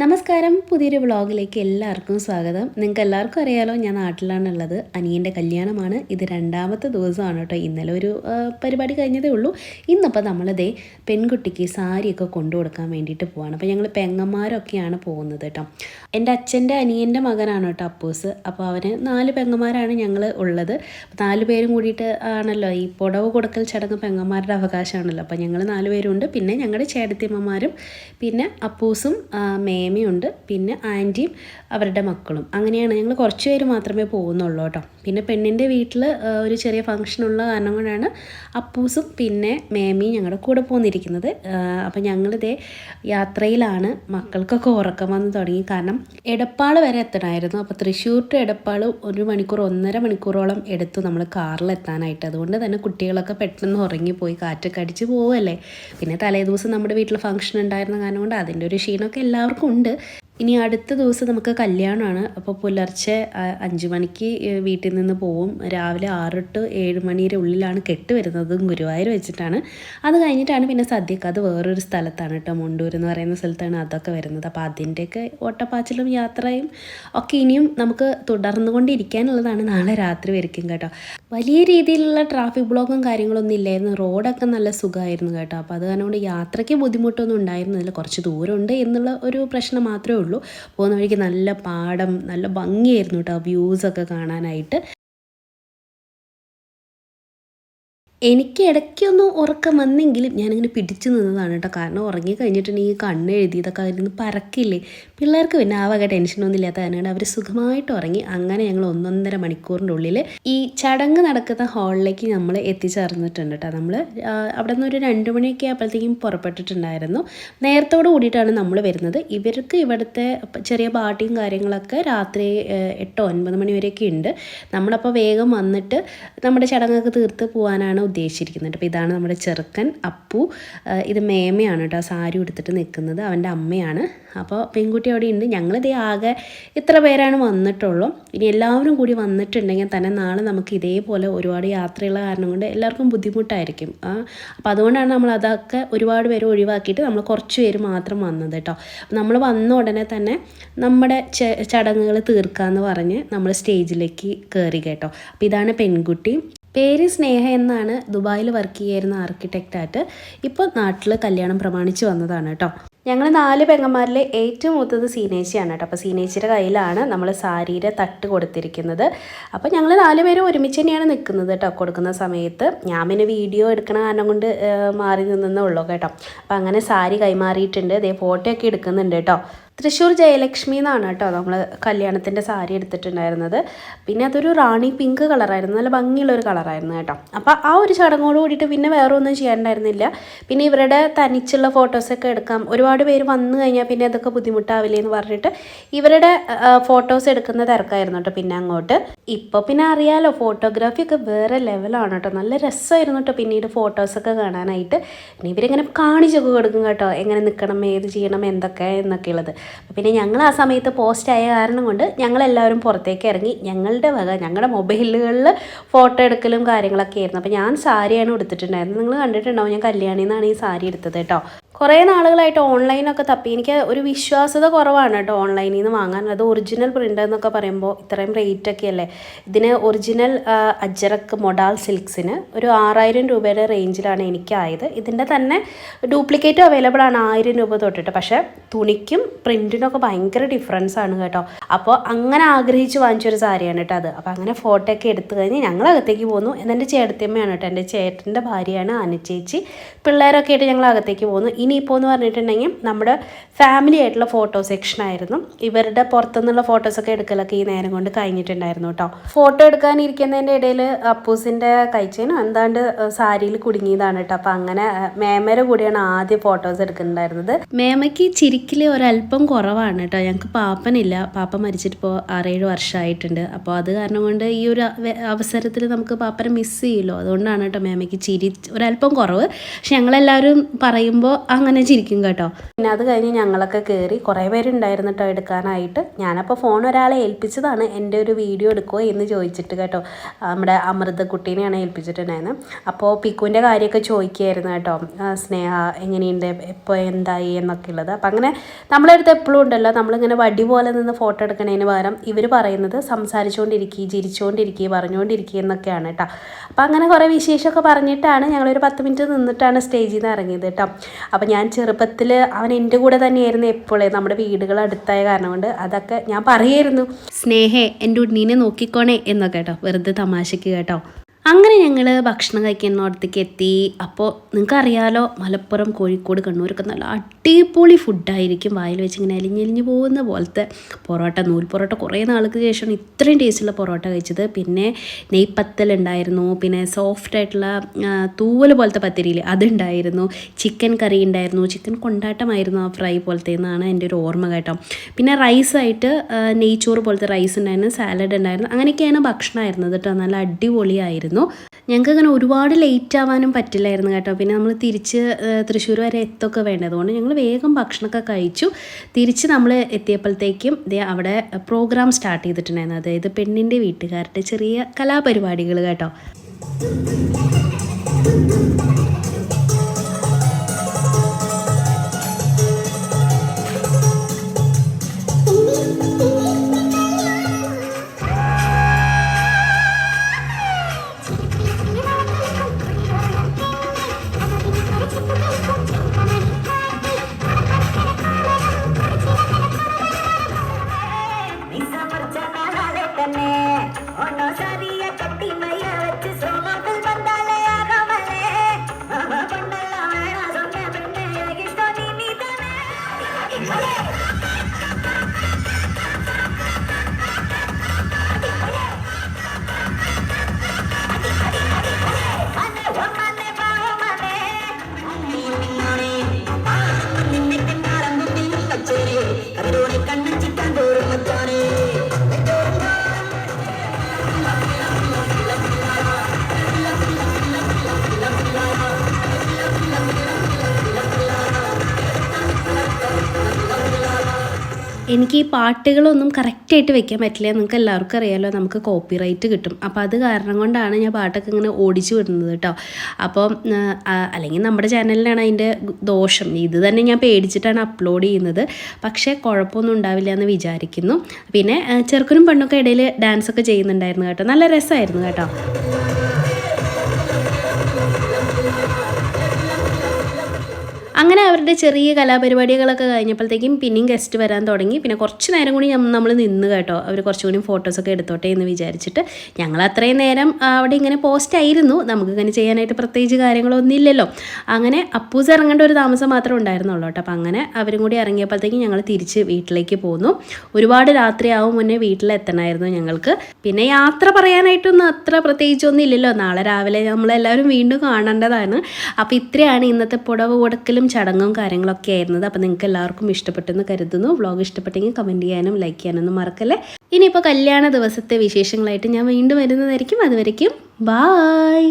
നമസ്കാരം. പുതിയൊരു വ്ളോഗിലേക്ക് എല്ലാവർക്കും സ്വാഗതം. നിങ്ങൾക്ക് എല്ലാവർക്കും അറിയാലോ ഞാൻ നാട്ടിലാണുള്ളത്. അനിയന്റെ കല്യാണമാണ്. ഇത് രണ്ടാമത്തെ ദിവസമാണ് കേട്ടോ. ഇന്നലെ ഒരു പരിപാടി കഴിഞ്ഞതേ ഉള്ളൂ. ഇന്നിപ്പോൾ നമ്മളിതേ പെൺകുട്ടിക്ക് സാരിയൊക്കെ കൊണ്ടു കൊടുക്കാൻ വേണ്ടിയിട്ട് പോവാണ്. അപ്പോൾ ഞങ്ങൾ പെങ്ങന്മാരൊക്കെയാണ് പോകുന്നത് കേട്ടോ. എന്റെ അച്ഛന്റെ അനിയന്റെ മകനാണ് കേട്ടോ അപ്പൂസ്. അപ്പോൾ അവന് നാല് പെങ്ങന്മാരാണ് ഞങ്ങൾ ഉള്ളത്. നാല് പേരും കൂടിയിട്ട് ആണല്ലോ ഈ പുടവ് കൊടുക്കൽ ചടങ്ങ് പെങ്ങന്മാരുടെ അവകാശമാണല്ലോ. അപ്പോൾ ഞങ്ങൾ നാല് പേരുണ്ട്. പിന്നെ ഞങ്ങളുടെ ചേട്ടത്തിയമ്മമാരും പിന്നെ അപ്പൂസും ആ, മേമയും ഉണ്ട് പിന്നെ ആന്റിയും അവരുടെ മക്കളും. അങ്ങനെയാണ് ഞങ്ങൾ കുറച്ച് പേര് മാത്രമേ പോകുന്നുള്ളൂ കേട്ടോ. പിന്നെ പെണ്ണിന്റെ വീട്ടിൽ ഒരു ചെറിയ ഫംഗ്ഷൻ ഉള്ള കാരണം കൊണ്ടാണ് അപ്പൂസും പിന്നെ മേമയും ഞങ്ങളുടെ കൂടെ പോന്നിരിക്കുന്നത്. അപ്പോൾ ഞങ്ങളിതേ യാത്രയിലാണ്. മക്കൾക്കൊക്കെ ഉറക്കം വന്ന് തുടങ്ങി. കാരണം എടപ്പാൾ വരെ എത്തണമായിരുന്നു അപ്പോൾ തൃശ്ശൂർ ടു എടപ്പാൾ ഒരു മണിക്കൂർ ഒന്നര മണിക്കൂറോളം എടുത്തു നമ്മൾ കാറിൽ എത്താനായിട്ട് അതുകൊണ്ട് തന്നെ കുട്ടികളൊക്കെ പെട്ടെന്ന് ഉറങ്ങിപ്പോയി. കാറ്റൊക്കെ അടിച്ച് പോവല്ലേ. പിന്നെ തലേദിവസം നമ്മുടെ വീട്ടിൽ ഫംഗ്ഷൻ ഉണ്ടായിരുന്ന കാരണം കൊണ്ട് അതിന്റെ ഒരു ക്ഷീണമൊക്കെ എല്ലാവർക്കും ഉണ്ട്. ഇനി അടുത്ത ദിവസം നമുക്ക് കല്യാണമാണ്. അപ്പോൾ പുലർച്ചെ അഞ്ച് മണിക്ക് വീട്ടിൽ നിന്ന് പോവും. രാവിലെ ആറ് to ഏഴ് മണിയുടെ ഉള്ളിലാണ് കെട്ട് വരുന്നത്. ഗുരുവായൂർ വെച്ചിട്ടാണ്. അത് കഴിഞ്ഞിട്ടാണ് പിന്നെ സദ്യക്ക്. അത് വേറൊരു സ്ഥലത്താണ് കേട്ടോ. മുണ്ടൂർ എന്ന് പറയുന്ന സ്ഥലത്താണ് അതൊക്കെ വരുന്നത്. അപ്പോൾ അതിന്റെയൊക്കെ ഓട്ടപ്പാച്ചിലും യാത്രയും ഒക്കെ ഇനിയും നമുക്ക് തുടർന്നുകൊണ്ടിരിക്കാനുള്ളതാണ് നാളെ രാത്രി വരയ്ക്കും കേട്ടോ. വലിയ രീതിയിലുള്ള ട്രാഫിക് ബ്ലോക്കും കാര്യങ്ങളൊന്നും ഇല്ലായിരുന്നു. റോഡൊക്കെ നല്ല സുഖമായിരുന്നു കേട്ടോ. അപ്പോൾ അത് കാരണം യാത്രയ്ക്ക് ബുദ്ധിമുട്ടൊന്നും ഉണ്ടായിരുന്നില്ല കുറച്ച് ദൂരമുണ്ട് എന്നുള്ള ഒരു പ്രശ്നം മാത്രമേ ഉള്ളൂ. പോകുന്ന വഴിക്ക് നല്ല പാടം നല്ല ഭംഗിയായിരുന്നു കേട്ടോ. വ്യൂസൊക്കെ കാണാനായിട്ട്. എനിക്ക് ഇടയ്ക്കൊന്ന് ഉറക്കം വന്നെങ്കിലും ഞാനിങ്ങനെ പിടിച്ചു നിന്നതാണ് കേട്ടോ. കാരണം ഉറങ്ങി കഴിഞ്ഞിട്ടുണ്ടെങ്കിൽ കണ്ണ് എഴുതിയതൊക്കെ അതിൽ പറക്കില്ലേ. പിള്ളേർക്ക് പിന്നെ ആ വക ടെൻഷനൊന്നും ഇല്ലാത്ത കാരണം അവർ സുഖമായിട്ട് ഉറങ്ങി. അങ്ങനെ ഞങ്ങൾ ഒന്നൊന്നര മണിക്കൂറിന്റെ ഉള്ളിൽ ഈ ചടങ്ങ് നടക്കുന്ന ഹാളിലേക്ക് നമ്മൾ എത്തിച്ചേർന്നിട്ടുണ്ട് കേട്ടോ. നമ്മൾ അവിടെ നിന്ന് ഒരു രണ്ട് മണിയൊക്കെ ആയപ്പോഴത്തേക്കും പുറപ്പെട്ടിട്ടുണ്ടായിരുന്നു. നേരത്തോട് കൂടിയിട്ടാണ് നമ്മൾ വരുന്നത്. ഇവർക്ക് ഇവിടുത്തെ ചെറിയ പാട്ടിയും കാര്യങ്ങളൊക്കെ രാത്രി എട്ടോ ഒൻപത് മണി വരെയൊക്കെ ഉണ്ട്. നമ്മളപ്പോൾ വേഗം വന്നിട്ട് നമ്മുടെ ചടങ്ങൊക്കെ തീർത്ത് പോകാനാണ് ഉദ്ദേശിച്ചിരിക്കുന്നത് അപ്പോൾ ഇതാണ് നമ്മുടെ ചെറുക്കൻ അപ്പു. ഇത് മേമയാണ് കേട്ടോ. സാരി ഉടുത്തിട്ട് നിൽക്കുന്നത്. അവന്റെ അമ്മയാണ്. അപ്പോൾ പെൺകുട്ടി അവിടെ ഉണ്ട് ഞങ്ങളിതേ ആകെ ഇത്ര പേരാണ് വന്നിട്ടുള്ളൂ. ഇനി എല്ലാവരും കൂടി വന്നിട്ടുണ്ടെങ്കിൽ തന്നെ നാളെ നമുക്ക് ഇതേപോലെ ഒരുപാട് യാത്രയുള്ള കാരണം കൊണ്ട് എല്ലാവർക്കും ബുദ്ധിമുട്ടായിരിക്കും. അപ്പോൾ അതുകൊണ്ടാണ് നമ്മൾ അതൊക്കെ ഒരുപാട് പേര് ഒഴിവാക്കിയിട്ട് നമ്മൾ കുറച്ച് പേര് മാത്രം വന്നത് കേട്ടോ. നമ്മൾ വന്ന ഉടനെ തന്നെ നമ്മുടെ ചടങ്ങുകൾ തീർക്കാമെന്ന് പറഞ്ഞ് നമ്മൾ സ്റ്റേജിലേക്ക് കയറി കേട്ടോ. അപ്പോൾ ഇതാണ് പെൺകുട്ടി. പേര് സ്നേഹ എന്നാണ് ദുബായിൽ വർക്ക് ചെയ്യായിരുന്ന ആർക്കിടെക്റ്റായിട്ട് ഇപ്പോൾ നാട്ടിൽ കല്യാണം പ്രമാണിച്ച് വന്നതാണ് കേട്ടോ ഞങ്ങൾ നാല് പെങ്ങന്മാരിലെ ഏറ്റവും മൂത്തത് സീനേച്ചിയാണ് കേട്ടോ അപ്പോൾ സീനേച്ചിയുടെ കയ്യിലാണ് നമ്മൾ സാരിയുടെ തട്ട് കൊടുത്തിരിക്കുന്നത്. അപ്പോൾ ഞങ്ങൾ നാല് പേരും ഒരുമിച്ച് തന്നെയാണ് നിൽക്കുന്നത് കേട്ടോ കൊടുക്കുന്ന സമയത്ത്. ഞാൻ പിന്നെ വീഡിയോ എടുക്കണ കാരണം കൊണ്ട് മാറി നിന്നേ ഉള്ളൂ കേട്ടോ. അപ്പോൾ അങ്ങനെ സാരി കൈമാറിയിട്ടുണ്ട്. അതേ ഫോട്ടോ ഒക്കെ എടുക്കുന്നുണ്ട് കേട്ടോ തൃശ്ശൂർ ജയലക്ഷ്മി എന്നാണ് കേട്ടോ നമ്മൾ കല്യാണത്തിന്റെ സാരി എടുത്തിട്ടുണ്ടായിരുന്നത്. പിന്നെ അതൊരു റാണി പിങ്ക് കളറായിരുന്നു. നല്ല ഭംഗിയുള്ളൊരു കളറായിരുന്നു കേട്ടോ. അപ്പോൾ ആ ഒരു ചടങ്ങോട് കൂടിയിട്ട് പിന്നെ വേറെ ഒന്നും ചെയ്യാണ്ടായിരുന്നില്ല. പിന്നെ ഇവരുടെ തനിച്ചുള്ള ഫോട്ടോസൊക്കെ എടുക്കാം. ഒരുപാട് പേര് വന്നു കഴിഞ്ഞാൽ പിന്നെ അതൊക്കെ ബുദ്ധിമുട്ടാവില്ലേ എന്ന് പറഞ്ഞിട്ട് ഇവരുടെ ഫോട്ടോസ് എടുക്കുന്ന തിരക്കായിരുന്നു കേട്ടോ പിന്നെ അങ്ങോട്ട്. ഇപ്പോൾ പിന്നെ അറിയാലോ ഫോട്ടോഗ്രാഫി ഒക്കെ വേറെ ലെവലാണ് കേട്ടോ. നല്ല രസമായിരുന്നു കേട്ടോ പിന്നീട് ഫോട്ടോസൊക്കെ കാണാനായിട്ട്. പിന്നെ ഇവരിങ്ങനെ കാണിച്ചൊക്കെ കൊടുക്കും കേട്ടോ. എങ്ങനെ നിൽക്കണം ഏത് ചെയ്യണം എന്തൊക്കെ എന്നൊക്കെ ഉള്ളത് പിന്നെ ഞങ്ങൾ ആ സമയത്ത് പോസ്റ്റ് ആയ കാരണം കൊണ്ട് ഞങ്ങളെല്ലാവരും പുറത്തേക്ക് ഇറങ്ങി ഞങ്ങളുടെ വക ഞങ്ങളുടെ മൊബൈലുകളിൽ ഫോട്ടോ എടുക്കലും കാര്യങ്ങളൊക്കെ ആയിരുന്നു. അപ്പോൾ ഞാൻ സാരിയാണ് എടുത്തിട്ടുണ്ടായിരുന്നത് നിങ്ങൾ കണ്ടിട്ടുണ്ടാവും ഞാൻ കല്യാണിന്നാണ് ഈ സാരി എടുത്തത് കേട്ടോ. കുറേ നാളുകളായിട്ട് ഓൺലൈനൊക്കെ തപ്പി. എനിക്ക് ഒരു വിശ്വാസത കുറവാണ് കേട്ടോ ഓൺലൈനിൽ നിന്ന് വാങ്ങാൻ. അത് ഒറിജിനൽ പ്രിന്റ് എന്നൊക്കെ പറയുമ്പോൾ ഇത്രയും റേറ്റ് ഒക്കെ അല്ലേ? ഇതിന് ഒറിജിനൽ അജറക്ക് മൊഡാൽ സിൽക്സിന് ഒരു ആറായിരം രൂപയുടെ റേഞ്ചിലാണ് എനിക്കായത്. ഇതിന്റെ തന്നെ ഡ്യൂപ്ലിക്കേറ്റ് അവൈലബിൾ ആണ് ആയിരം രൂപ തൊട്ടിട്ട്. പക്ഷേ തുണിക്കും പ്രിന്റിനൊക്കെ ഭയങ്കര ഡിഫറൻസ് ആണ് കേട്ടോ. അപ്പോൾ അങ്ങനെ ആഗ്രഹിച്ച് വാങ്ങിച്ചൊരു സാരിയാണ് കേട്ടോ അത്. അപ്പോൾ അങ്ങനെ ഫോട്ടോ ഒക്കെ എടുത്തു കഴിഞ്ഞ് ഞങ്ങൾ അകത്തേക്ക് പോന്നു. എന്നെ ചേട്ടത്തിയമ്മയാണ് കേട്ടോ. എന്റെ ചേട്ടന്റെ ഭാര്യയാണ് അനുചേച്ചി പിള്ളേരൊക്കെ ആയിട്ട് ഞങ്ങൾ അകത്തേക്ക് പോന്നു. ഇനിയിപ്പോൾ എന്ന് പറഞ്ഞിട്ടുണ്ടെങ്കിൽ നമ്മുടെ ഫാമിലി ആയിട്ടുള്ള ഫോട്ടോ സെക്ഷൻ ആയിരുന്നു. ഇവരുടെ പുറത്തുനിന്നുള്ള ഫോട്ടോസൊക്കെ എടുക്കലൊക്കെ ഈ നേരം കൊണ്ട് കഴിഞ്ഞിട്ടുണ്ടായിരുന്നു കേട്ടോ ഫോട്ടോ എടുക്കാനിരിക്കുന്നതിന്റെ ഇടയിൽ അപ്പൂസിന്റെ കഴിച്ചതിനും എന്താണ്ട് സാരിയിൽ കുടുങ്ങിയതാണ് കേട്ടോ അപ്പം അങ്ങനെ മേമര കൂടിയാണ് കൂടെയാണ് ആദ്യം ഫോട്ടോസ് എടുക്കുന്നുണ്ടായിരുന്നത്. മേമയ്ക്ക് ചിരിക്കിൽ ഒരല്പം കുറവാണ് കേട്ടോ ഞങ്ങൾക്ക് പാപ്പനില്ല. പാപ്പ മരിച്ചിട്ട് ഇപ്പോൾ ആറേഴ് വർഷമായിട്ടുണ്ട് അപ്പോൾ അത് കാരണം കൊണ്ട് ഈ ഒരു അവസരത്തിൽ നമുക്ക് പാപ്പനെ മിസ് ചെയ്യുമല്ലോ അതുകൊണ്ടാണ് കേട്ടോ മേമയ്ക്ക് ചിരി ഒരല്പം കുറവ്. പക്ഷെ ഞങ്ങളെല്ലാവരും പറയുമ്പോൾ അങ്ങനെ ചിരിക്കും കേട്ടോ. പിന്നെ അത് കഴിഞ്ഞ് ഞങ്ങളൊക്കെ കയറി കുറേ പേരുണ്ടായിരുന്നു കേട്ടോ എടുക്കാനായിട്ട്. ഞാനപ്പോൾ ഫോൺ ഒരാളെ ഏൽപ്പിച്ചതാണ് എന്റെ ഒരു വീഡിയോ എടുക്കുമോ എന്ന് ചോദിച്ചിട്ട് കേട്ടോ. നമ്മുടെ അമൃതക്കുട്ടീനെയാണ് ഏൽപ്പിച്ചിട്ടുണ്ടായിരുന്നത് അപ്പോൾ പിക്കുവിന്റെ കാര്യമൊക്കെ ചോദിക്കുകയായിരുന്നു കേട്ടോ. സ്നേഹ എങ്ങനെയുണ്ട്? ഇപ്പോൾ എന്തായി എന്നൊക്കെ ഉള്ളത്. അപ്പം അങ്ങനെ നമ്മളെ അടുത്ത് എപ്പോഴും ഉണ്ടല്ലോ. നമ്മളിങ്ങനെ വടി പോലെ നിന്ന് ഫോട്ടോ എടുക്കുന്നതിന് പകരം ഇവർ പറയുന്നത് സംസാരിച്ചുകൊണ്ടിരിക്കുക ചിരിച്ചുകൊണ്ടിരിക്കുക പറഞ്ഞുകൊണ്ടിരിക്കുക എന്നൊക്കെയാണ് കേട്ടോ. അപ്പം അങ്ങനെ കുറേ വിശേഷമൊക്കെ പറഞ്ഞിട്ടാണ് ഞങ്ങളൊരു പത്ത് മിനിറ്റ് നിന്നിട്ടാണ് സ്റ്റേജിൽ നിന്ന് ഇറങ്ങിയത് കേട്ടോ. അപ്പം ഞാൻ ചെറുപ്പത്തിൽ അവൻ എന്റെ കൂടെ തന്നെയായിരുന്നു എപ്പോഴേ നമ്മുടെ വീടുകൾ അടുത്തായ കാരണം കൊണ്ട് അതൊക്കെ ഞാൻ പറയായിരുന്നു. സ്നേഹേ എന്റെ ഉണ്ണീനെ നോക്കിക്കോണേ എന്നൊക്കെ കേട്ടോ. വെറുതെ തമാശയ്ക്ക് കേട്ടോ. അങ്ങനെ ഞങ്ങൾ ഭക്ഷണം കഴിക്കുന്നിടത്തേക്ക് എത്തി. അപ്പോൾ നിങ്ങൾക്കറിയാലോ മലപ്പുറം കോഴിക്കോട് കണ്ണൂരൊക്കെ നല്ല അടിപൊളി ഫുഡായിരിക്കും വായിൽ വെച്ച് ഇങ്ങനെ അലിഞ്ഞലിഞ്ഞ് പോകുന്ന പോലത്തെ പൊറോട്ട നൂൽ പൊറോട്ട കുറേ നാൾക്ക് ശേഷമാണ് ഇത്രയും ടേസ്റ്റുള്ള പൊറോട്ട കഴിച്ചത്. പിന്നെ നെയ്പ്പത്തൽ ഉണ്ടായിരുന്നു. പിന്നെ സോഫ്റ്റ് ആയിട്ടുള്ള തൂവൽ പോലത്തെ പത്തിരിയിൽ അതുണ്ടായിരുന്നു. ചിക്കൻ കറി ഉണ്ടായിരുന്നു. ചിക്കൻ കൊണ്ടാട്ടമായിരുന്നു ആ ഫ്രൈ പോലത്തെ എന്നാണ് എന്റെ ഒരു ഓർമ്മ കേട്ടോ. പിന്നെ റൈസായിട്ട് നെയ്ച്ചോറ് പോലത്തെ റൈസ് ഉണ്ടായിരുന്നു. സാലഡ് ഉണ്ടായിരുന്നു. അങ്ങനെയൊക്കെയാണ് ഭക്ഷണമായിരുന്നത് കേട്ടോ. നല്ല അടിപൊളിയായിരുന്നു. ഞങ്ങൾക്ക് അങ്ങനെ ഒരുപാട് ലേറ്റ് ആവാനും പറ്റില്ലായിരുന്നു കേട്ടോ. പിന്നെ നമ്മൾ തിരിച്ച് തൃശ്ശൂർ വരെ എത്തൊക്കെ വേണ്ടതുകൊണ്ട് ഞങ്ങൾ വേഗം ഭക്ഷണമൊക്കെ കഴിച്ചു. തിരിച്ച് നമ്മൾ എത്തിയപ്പോഴത്തേക്കും ഇതേ അവിടെ പ്രോഗ്രാം സ്റ്റാർട്ട് ചെയ്തിട്ടുണ്ടായിരുന്നു. അതായത് പെണ്ണിന്റെ വീട്ടുകാരുടെ ചെറിയ കലാപരിപാടികൾ കേട്ടോ. എനിക്ക് ഈ പാട്ടുകളൊന്നും കറക്റ്റായിട്ട് വെക്കാൻ പറ്റില്ല. നിങ്ങൾക്ക് എല്ലാവർക്കും അറിയാലോ നമുക്ക് കോപ്പി റൈറ്റ് കിട്ടും. അപ്പോൾ അത് കാരണം കൊണ്ടാണ് ഞാൻ പാട്ടൊക്കെ ഇങ്ങനെ ഓടിച്ചു വിടുന്നത് കേട്ടോ. അപ്പോൾ അല്ലെങ്കിൽ നമ്മുടെ ചാനലിലാണ് അതിന്റെ ദോഷം. ഇത് തന്നെ ഞാൻ പേടിച്ചിട്ടാണ് അപ്ലോഡ് ചെയ്യുന്നത്. പക്ഷേ കുഴപ്പമൊന്നും ഉണ്ടാവില്ല എന്ന് വിചാരിക്കുന്നു. പിന്നെ ചെറുക്കനും പെണ്ണൊക്കെ ഇടയിൽ ഡാൻസൊക്കെ ചെയ്യുന്നുണ്ടായിരുന്നു കേട്ടോ. നല്ല രസമായിരുന്നു കേട്ടോ. അങ്ങനെ അവരുടെ ചെറിയ കലാപരിപാടികളൊക്കെ കഴിഞ്ഞപ്പോഴത്തേക്കും പിന്നെയും ഗസ്റ്റ് വരാൻ തുടങ്ങി. പിന്നെ കുറച്ച് നേരം കൂടി നമ്മൾ നിന്ന് കേട്ടോ. അവർ കുറച്ചുകൂടി ഫോട്ടോസൊക്കെ എടുത്തോട്ടെ എന്ന് വിചാരിച്ചിട്ട്. ഞങ്ങൾ അത്രയും നേരം അവിടെ ഇങ്ങനെ പോസ്റ്റ് ആയിരുന്നു. നമുക്ക് ഇങ്ങനെ ചെയ്യാനായിട്ട് പ്രത്യേകിച്ച് കാര്യങ്ങളൊന്നുമില്ലല്ലോ അങ്ങനെ അപ്പൂസ് ഇറങ്ങേണ്ട ഒരു താമസം മാത്രമേ ഉണ്ടായിരുന്നുള്ളൂ കേട്ടോ. അപ്പം അങ്ങനെ അവരും കൂടി ഇറങ്ങിയപ്പോഴത്തേക്കും ഞങ്ങൾ തിരിച്ച് വീട്ടിലേക്ക് പോന്നു. ഒരുപാട് രാത്രിയാവും മുന്നേ വീട്ടിലെത്തണമായിരുന്നു ഞങ്ങൾക്ക്. പിന്നെ യാത്ര പറയാനായിട്ടൊന്നും അത്ര പ്രത്യേകിച്ചൊന്നും ഇല്ലല്ലോ. നാളെ രാവിലെ നമ്മളെല്ലാവരും വീണ്ടും കാണേണ്ടതാണ്. അപ്പോൾ ഇത്രയാണ് ഇന്നത്തെ പുടവ കൊടുക്കലും ചടങ്ങും കാര്യങ്ങളൊക്കെ ആയിരുന്നത്. അപ്പോൾ നിങ്ങൾക്ക് എല്ലാവർക്കും ഇഷ്ടപ്പെട്ടെന്ന് കരുതുന്നു. വ്ളോഗ് ഇഷ്ടപ്പെട്ടെങ്കിൽ കമന്റ് ചെയ്യാനും ലൈക്ക് ചെയ്യാനൊന്നും മറക്കല്ലേ. ഇനിയിപ്പോൾ കല്യാണ ദിവസത്തെ വിശേഷങ്ങളായിട്ട് ഞാൻ വീണ്ടും വരുന്നതായിരിക്കും. അതുവരയ്ക്കും ബായ്